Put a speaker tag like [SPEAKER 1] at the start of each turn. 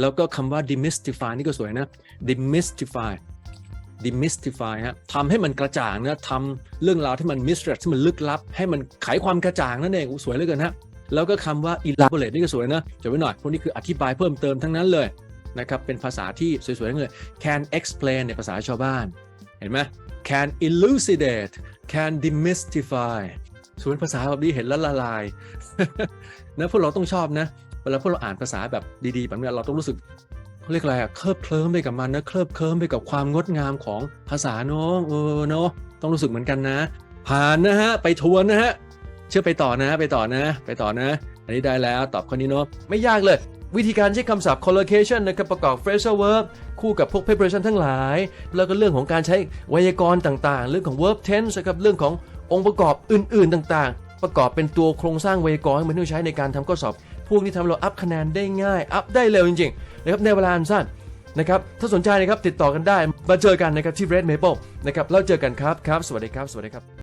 [SPEAKER 1] แล้วก็คำว่า demystify นี่ก็สวยนะ demystify demystify ฮะทำให้มันกระจ่างนะทำเรื่องราวที่มัน m y s t e r ที่มันลึกลับ ให้มันไขความกระจ่างนั่นเองสวยเหลยกันฮะแล้วก็คำว่า elaborate นี่ก็สวยนะจดไว้หน่อยพวกนี้คืออธิบายเพิ่มเติมทั้งนั้นเลยนะครับเป็นภาษาที่สวยๆเลย can explain ในภาษาชาวบ้าน เห็นไหม can elucidate can demystify สวยภาษาแบบนี้เห็นแล้วละลายนะพวกเราต้องชอบนะ วลาพวกเราอ่านภาษาแบบดีๆแบบนี้เราต้องรู้สึกเรียกอะไรอะเคลิบเคลิ้มไปกับมันนะเคลิบเคลิ้มไปกับความงดงามของภาษาเนาะเออเนาะต้องรู้สึกเหมือนกันนะ ผ่านนะฮะไปทวนนะฮะเชื่อไปต่อนะไปต่อนะไปต่อนะ อันนี้ได้แล้วตอบข้อนี้เนาะไม่ยากเลยวิธีการใช้คำศัพท์ collocation นะครับประกอบ phrasal verb คู่กับพวก preparation ทั้งหลาย แล้วก็เรื่องของการใช้ไวยากรณ์ต่างๆ เรื่องของ verb tense นะครับเรื่องขององค์ประกอบอื่นๆต่างๆ ประกอบเป็นตัวโครงสร้างไวยากรณ์ให้มันที่ใช้ในการทำข้อสอบ พวกนี้ทำให้เราอัพคะแนนได้ง่าย อัพได้เร็วจริงๆนะครับในเวลาอันสั้นนะครับถ้าสนใจนะครับติดต่อกันได้มาเจอกันนะครับที่ Red Maple นะครับแล้วเจอกันครับครับ สวัสดีครับ สวัสดีครับ